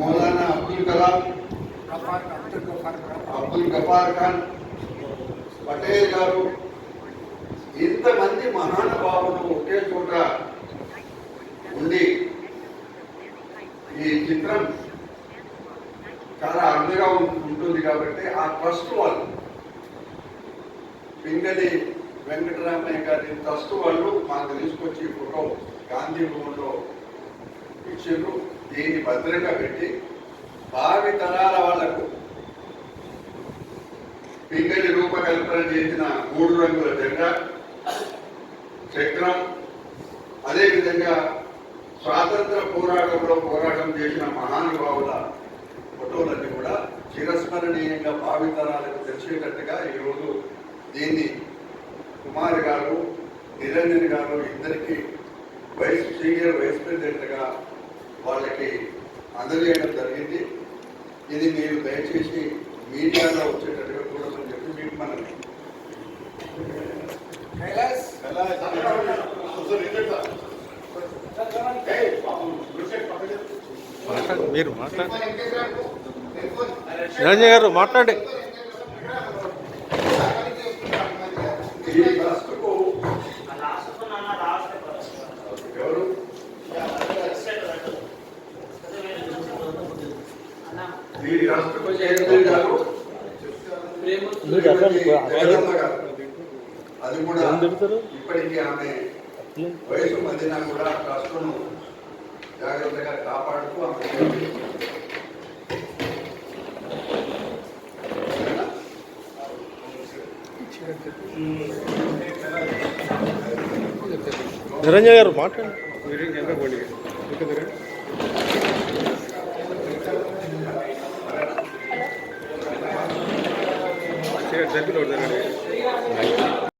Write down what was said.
మౌలానా అబ్దుల్ కలాం అబ్దుల్ గఫార్ ఖాన్ పటేల్ గారు ఇంతమంది మహానుభావులు ఒకే చోట ఉండి ఈ చిత్రం చాలా అర్థగా ఉంటుంది కాబట్టి ఆ ట్రస్ట్ వాళ్ళు పింగళి వెంకటరామయ్య గారి ట్రస్ట్ వాళ్ళు మాకు తీసుకొచ్చి ఫోటో గాంధీ భవన్లో ఇచ్చిండ్రు. దీన్ని భద్రంగా పెట్టి భావి తరాల వాళ్ళకు పింగళి రూపకల్పన చేసిన మూడు రంగుల జెండా చక్రం అదేవిధంగా స్వాతంత్ర పోరాటంలో పోరాటం చేసిన మహానుభావుల ఫోటోలన్నీ కూడా చిరస్మరణీయంగా భావితరాలకు తెలిసేటట్టుగా ఈరోజు దీన్ని కుమార్ గారు నిరంజన్ గారు ఇద్దరికి వైస్ సీనియర్ వైస్ ప్రెసిడెంట్గా వాళ్ళకి అందజేయడం జరిగింది. ఇది మీరు దయచేసి మీడియాలో వచ్చేటట్టుగా చూడమని చెప్పి మీకు మనం మీరు మాట్లాడు. నిరంజన్ గారు మాట్లాడండి. చైర్మన్ గారు. అది కూడా? ఇప్పటికీ ఆమె వయసు మధ్యన కూడా ట్రస్ట్ను జాగ్రత్తగా కాపాడుతూ ఆమె నిరంజన్ గారు మాట్లాడండి. జరిగిన